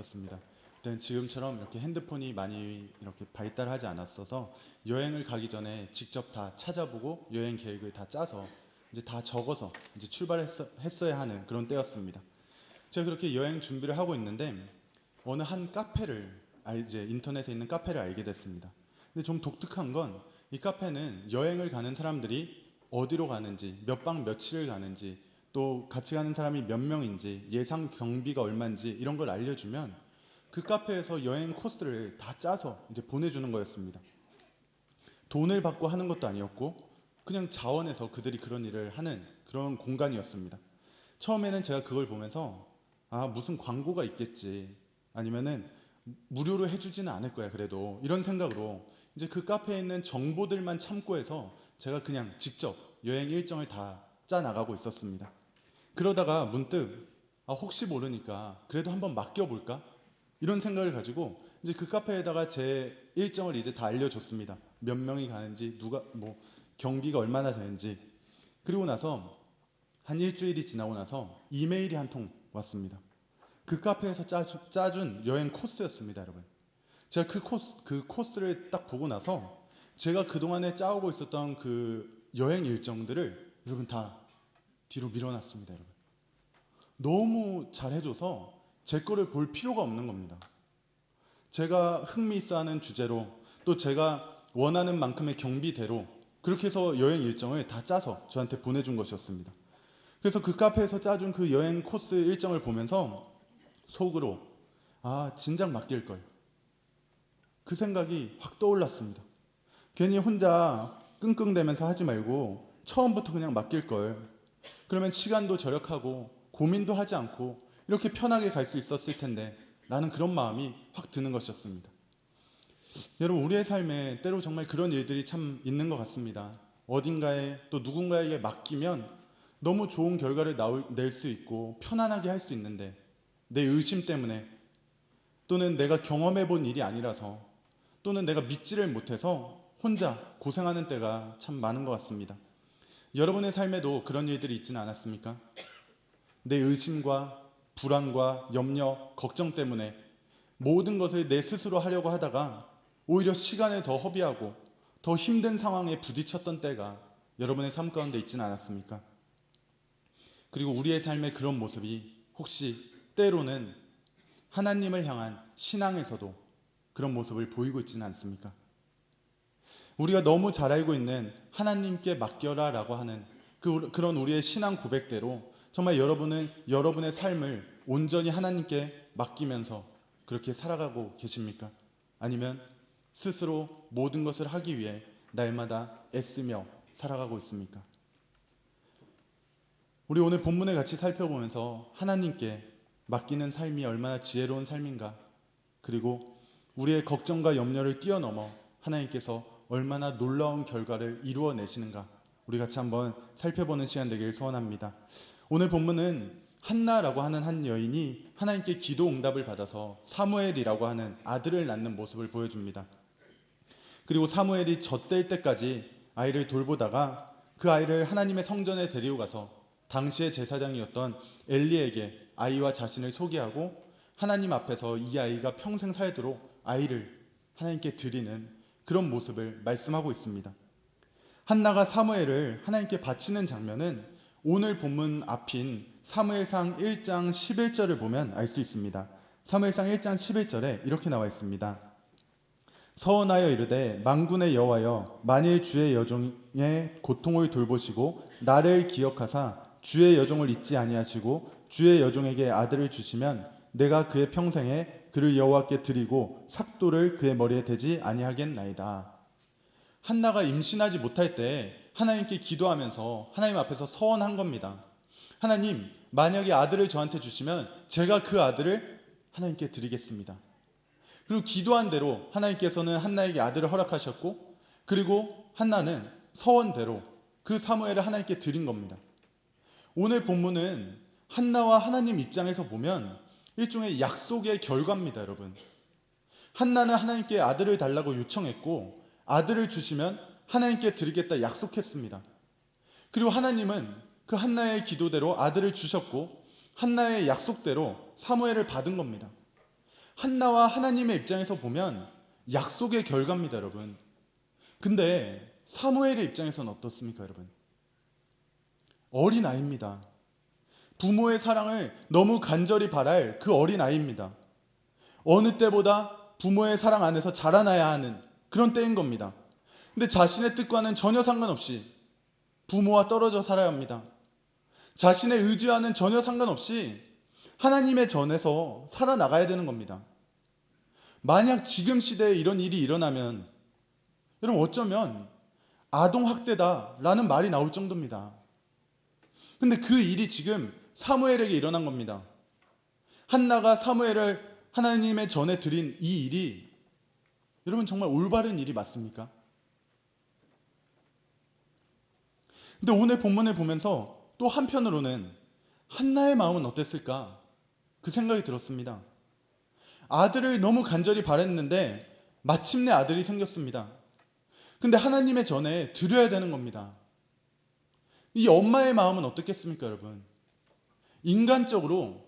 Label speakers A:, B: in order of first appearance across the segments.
A: 있었습니다. 지금처럼 이렇게 핸드폰이 많이 이렇게 발달하지 않았어서 여행을 가기 전에 직접 다 찾아보고 여행 계획을 다 짜서 이제 다 적어서 이제 출발했어야 하는 그런 때였습니다. 제가 그렇게 여행 준비를 하고 있는데 어느 한 카페를 아 이제 인터넷에 있는 카페를 알게 됐습니다. 근데 좀 독특한 건 이 카페는 여행을 가는 사람들이 어디로 가는지, 몇 박 며칠을 가는지, 또 같이 가는 사람이 몇 명인지, 예상 경비가 얼마인지 이런 걸 알려주면 그 카페에서 여행 코스를 다 짜서 이제 보내주는 거였습니다. 돈을 받고 하는 것도 아니었고 그냥 자원에서 그들이 그런 일을 하는 그런 공간이었습니다. 처음에는 제가 그걸 보면서 아 무슨 광고가 있겠지 아니면은 무료로 해주지는 않을 거야 그래도 이런 생각으로 이제 그 카페에 있는 정보들만 참고해서 제가 그냥 직접 여행 일정을 다 짜 나가고 있었습니다. 그러다가 문득 아, 혹시 모르니까 그래도 한번 맡겨볼까 이런 생각을 가지고 이제 그 카페에다가 제 일정을 이제 다 알려줬습니다. 몇 명이 가는지 누가 뭐 경비가 얼마나 되는지 그리고 나서 한 일주일이 지나고 나서 이메일이 한 통 왔습니다. 그 카페에서 짜주, 짜준 여행 코스였습니다, 여러분. 제가 그 코스 그 코스를 딱 보고 나서 제가 그 동안에 짜오고 있었던 그 여행 일정들을 여러분 다 뒤로 밀어놨습니다, 여러분. 너무 잘해줘서 제 거를 볼 필요가 없는 겁니다. 제가 흥미 있어 하는 주제로 또 제가 원하는 만큼의 경비대로 그렇게 해서 여행 일정을 다 짜서 저한테 보내준 것이었습니다. 그래서 그 카페에서 짜준 그 여행 코스 일정을 보면서 속으로 아 진작 맡길 걸. 그 생각이 확 떠올랐습니다. 괜히 혼자 끙끙대면서 하지 말고 처음부터 그냥 맡길 걸. 그러면 시간도 절약하고 고민도 하지 않고 이렇게 편하게 갈 수 있었을 텐데 나는 그런 마음이 확 드는 것이었습니다. 여러분 우리의 삶에 때로 정말 그런 일들이 참 있는 것 같습니다. 어딘가에 또 누군가에게 맡기면 너무 좋은 결과를 낼 수 있고 편안하게 할 수 있는데 내 의심 때문에 또는 내가 경험해 본 일이 아니라서 또는 내가 믿지를 못해서 혼자 고생하는 때가 참 많은 것 같습니다. 여러분의 삶에도 그런 일들이 있지는 않았습니까? 내 의심과 불안과 염려, 걱정 때문에 모든 것을 내 스스로 하려고 하다가 오히려 시간을 더 허비하고 더 힘든 상황에 부딪혔던 때가 여러분의 삶 가운데 있지는 않았습니까? 그리고 우리의 삶의 그런 모습이 혹시 때로는 하나님을 향한 신앙에서도 그런 모습을 보이고 있지는 않습니까? 우리가 너무 잘 알고 있는 하나님께 맡겨라 라고 하는 그, 그런 우리의 신앙 고백대로 정말 여러분은 여러분의 삶을 온전히 하나님께 맡기면서 그렇게 살아가고 계십니까? 아니면 스스로 모든 것을 하기 위해 날마다 애쓰며 살아가고 있습니까? 우리 오늘 본문을 같이 살펴보면서 하나님께 맡기는 삶이 얼마나 지혜로운 삶인가, 그리고 우리의 걱정과 염려를 뛰어넘어 하나님께서 얼마나 놀라운 결과를 이루어내시는가, 우리 같이 한번 살펴보는 시간 되길 소원합니다. 오늘 본문은 한나라고 하는 한 여인이 하나님께 기도 응답을 받아서 사무엘이라고 하는 아들을 낳는 모습을 보여줍니다. 그리고 사무엘이 젖될 때까지 아이를 돌보다가 그 아이를 하나님의 성전에 데리고 가서 당시의 제사장이었던 엘리에게 아이와 자신을 소개하고 하나님 앞에서 이 아이가 평생 살도록 아이를 하나님께 드리는 그런 모습을 말씀하고 있습니다. 한나가 사무엘을 하나님께 바치는 장면은 오늘 본문 앞인 사무엘상 1장 11절을 보면 알 수 있습니다. 사무엘상 1장 11절에 이렇게 나와 있습니다. 서원하여 이르되 만군의 여호와여 만일 주의 여종의 고통을 돌보시고 나를 기억하사 주의 여종을 잊지 아니하시고 주의 여종에게 아들을 주시면 내가 그의 평생에 그를 여호와께 드리고 삭도를 그의 머리에 대지 아니하겠나이다. 한나가 임신하지 못할 때 하나님께 기도하면서 하나님 앞에서 서원한 겁니다. 하나님, 만약에 아들을 저한테 주시면 제가 그 아들을 하나님께 드리겠습니다. 그리고 기도한 대로 하나님께서는 한나에게 아들을 허락하셨고, 그리고 한나는 서원대로 그 사무엘을 하나님께 드린 겁니다. 오늘 본문은 한나와 하나님 입장에서 보면 일종의 약속의 결과입니다, 여러분. 한나는 하나님께 아들을 달라고 요청했고, 아들을 주시면 하나님께 드리겠다 약속했습니다. 그리고 하나님은 그 한나의 기도대로 아들을 주셨고 한나의 약속대로 사무엘을 받은 겁니다. 한나와 하나님의 입장에서 보면 약속의 결과입니다, 여러분. 근데 사무엘의 입장에서는 어떻습니까, 여러분? 어린 아이입니다. 부모의 사랑을 너무 간절히 바랄 그 어린 아이입니다. 어느 때보다 부모의 사랑 안에서 자라나야 하는 그런 때인 겁니다. 근데 자신의 뜻과는 전혀 상관없이 부모와 떨어져 살아야 합니다. 자신의 의지와는 전혀 상관없이 하나님의 전에서 살아나가야 되는 겁니다. 만약 지금 시대에 이런 일이 일어나면 여러분 어쩌면 아동학대다라는 말이 나올 정도입니다. 근데 그 일이 지금 사무엘에게 일어난 겁니다. 한나가 사무엘을 하나님의 전에 드린 이 일이 여러분 정말 올바른 일이 맞습니까? 근데 오늘 본문을 보면서 또 한편으로는 한나의 마음은 어땠을까? 그 생각이 들었습니다. 아들을 너무 간절히 바랬는데 마침내 아들이 생겼습니다. 근데 하나님의 전에 드려야 되는 겁니다. 이 엄마의 마음은 어떻겠습니까, 여러분? 인간적으로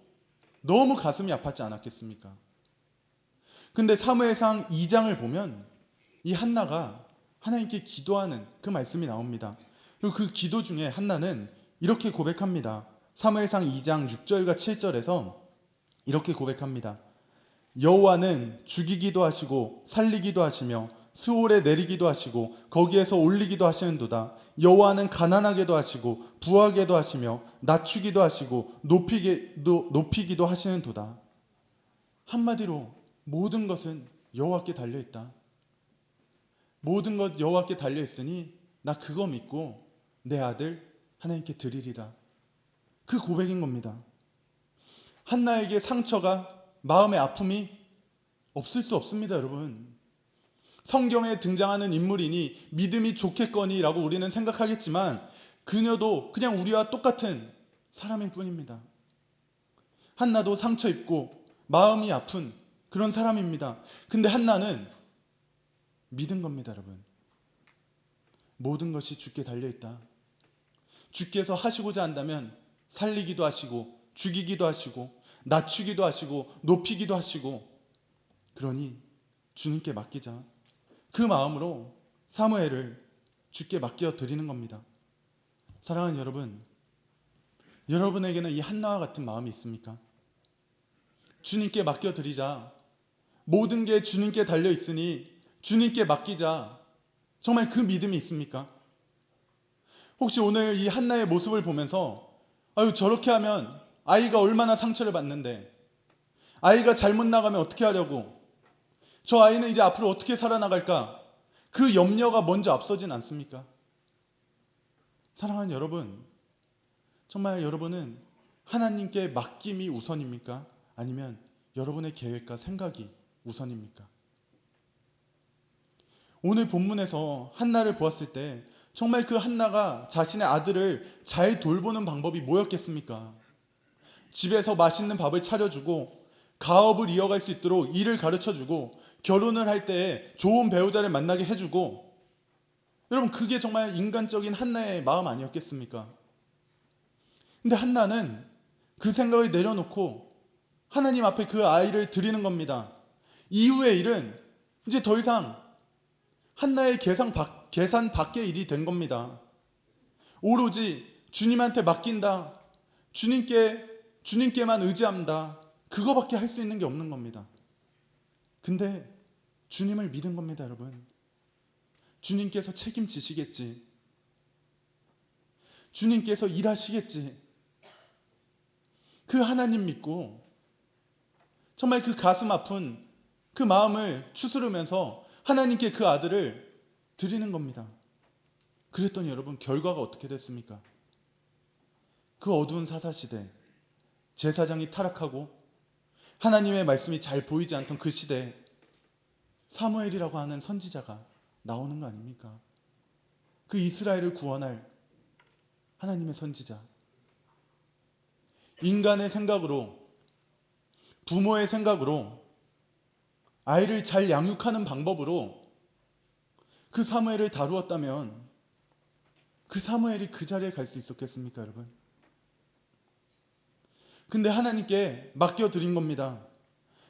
A: 너무 가슴이 아팠지 않았겠습니까? 근데 사무엘상 2장을 보면 이 한나가 하나님께 기도하는 그 말씀이 나옵니다. 그리고 그 기도 중에 한나는 이렇게 고백합니다. 사무엘상 2장 6절과 7절에서 이렇게 고백합니다. 여호와는 죽이기도 하시고 살리기도 하시며 수월에 내리기도 하시고 거기에서 올리기도 하시는도다. 여호와는 가난하게도 하시고 부하게도 하시며 낮추기도 하시고 높이기도 높이기도 하시는도다. 한마디로 모든 것은 여호와께 달려 있다. 모든 것 여호와께 달려 있으니 나 그거 믿고 내 아들 하나님께 드리리라. 그 고백인 겁니다. 한나에게 상처가 마음의 아픔이 없을 수 없습니다, 여러분. 성경에 등장하는 인물이니 믿음이 좋겠거니라고 우리는 생각하겠지만 그녀도 그냥 우리와 똑같은 사람일 뿐입니다. 한나도 상처 입고 마음이 아픈 그런 사람입니다. 근데 한나는 믿은 겁니다, 여러분. 모든 것이 주께 달려 있다. 주께서 하시고자 한다면 살리기도 하시고 죽이기도 하시고 낮추기도 하시고 높이기도 하시고 그러니 주님께 맡기자. 그 마음으로 사무엘을 주께 맡겨 드리는 겁니다. 사랑하는 여러분, 여러분에게는 이 한나와 같은 마음이 있습니까? 주님께 맡겨 드리자. 모든 게 주님께 달려 있으니 주님께 맡기자. 정말 그 믿음이 있습니까? 혹시 오늘 이 한나의 모습을 보면서 아유 저렇게 하면 아이가 얼마나 상처를 받는데 아이가 잘못 나가면 어떻게 하려고 저 아이는 이제 앞으로 어떻게 살아나갈까 그 염려가 먼저 앞서진 않습니까? 사랑하는 여러분 정말 여러분은 하나님께 맡김이 우선입니까? 아니면 여러분의 계획과 생각이 우선입니까? 오늘 본문에서 한나를 보았을 때 정말 그 한나가 자신의 아들을 잘 돌보는 방법이 뭐였겠습니까? 집에서 맛있는 밥을 차려주고 가업을 이어갈 수 있도록 일을 가르쳐주고 결혼을 할 때 좋은 배우자를 만나게 해주고 여러분 그게 정말 인간적인 한나의 마음 아니었겠습니까? 근데 한나는 그 생각을 내려놓고 하나님 앞에 그 아이를 드리는 겁니다. 이후의 일은 이제 더 이상 한나의 계산, 밖, 계산 밖의 일이 된 겁니다. 오로지 주님한테 맡긴다. 주님께, 주님께만 의지합니다. 그거밖에 할 수 있는 게 없는 겁니다. 근데 주님을 믿은 겁니다, 여러분. 주님께서 책임지시겠지. 주님께서 일하시겠지. 그 하나님 믿고 정말 그 가슴 아픈 그 마음을 추스르면서 하나님께 그 아들을 드리는 겁니다. 그랬더니 여러분 결과가 어떻게 됐습니까? 그 어두운 사사시대 제사장이 타락하고 하나님의 말씀이 잘 보이지 않던 그 시대에 사무엘이라고 하는 선지자가 나오는 거 아닙니까? 그 이스라엘을 구원할 하나님의 선지자. 인간의 생각으로, 부모의 생각으로, 아이를 잘 양육하는 방법으로 그 사무엘을 다루었다면 그 사무엘이 그 자리에 갈 수 있었겠습니까, 여러분? 근데 하나님께 맡겨드린 겁니다.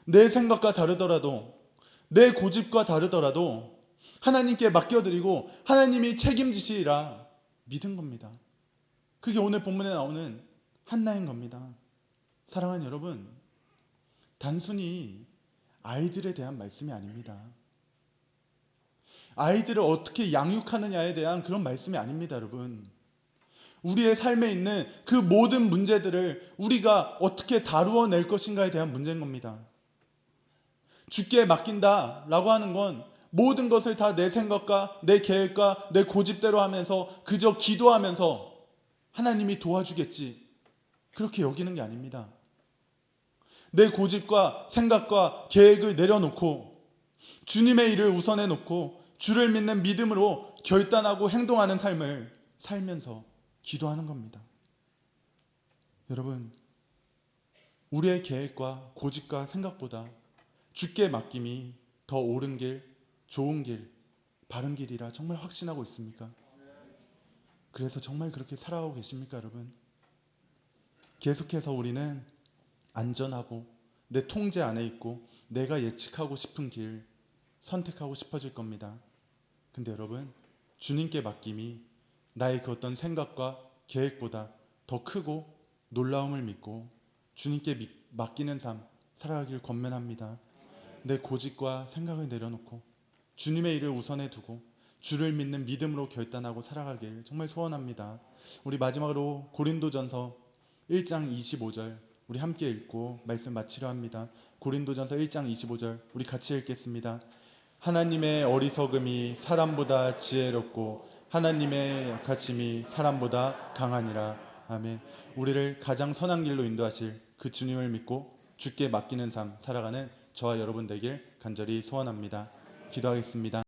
A: 내 생각과 다르더라도 내 고집과 다르더라도 하나님께 맡겨드리고 하나님이 책임지시리라 믿은 겁니다. 그게 오늘 본문에 나오는 한나인 겁니다. 사랑하는 여러분, 단순히 아이들에 대한 말씀이 아닙니다. 아이들을 어떻게 양육하느냐에 대한 그런 말씀이 아닙니다, 여러분. 우리의 삶에 있는 그 모든 문제들을 우리가 어떻게 다루어 낼 것인가에 대한 문제인 겁니다. 주께 맡긴다 라고 하는 건 모든 것을 다 내 생각과 내 계획과 내 고집대로 하면서 그저 기도하면서 하나님이 도와주겠지. 그렇게 여기는 게 아닙니다. 내 고집과 생각과 계획을 내려놓고 주님의 일을 우선해 놓고 주를 믿는 믿음으로 결단하고 행동하는 삶을 살면서 기도하는 겁니다. 여러분, 우리의 계획과 고집과 생각보다 주께 맡김이 더 옳은 길, 좋은 길, 바른 길이라 정말 확신하고 있습니까? 그래서 정말 그렇게 살아가고 계십니까, 여러분? 계속해서 우리는 안전하고 내 통제 안에 있고 내가 예측하고 싶은 길 선택하고 싶어질 겁니다. 근데 여러분, 주님께 맡김이 나의 그 어떤 생각과 계획보다 더 크고 놀라움을 믿고 주님께 믿- 맡기는 삶 살아가길 권면합니다. 내 고집과 생각을 내려놓고 주님의 일을 우선해 두고 주를 믿는 믿음으로 결단하고 살아가길 정말 소원합니다. 우리 마지막으로 고린도전서 1장 25절 우리 함께 읽고 말씀 마치려 합니다. 고린도전서 1장 25절 우리 같이 읽겠습니다. 하나님의 어리석음이 사람보다 지혜롭고 하나님의 약하심이 사람보다 강하니라. 아멘. 우리를 가장 선한 길로 인도하실 그 주님을 믿고 주께 맡기는 삶 살아가는 저와 여러분 되길 간절히 소원합니다. 기도하겠습니다.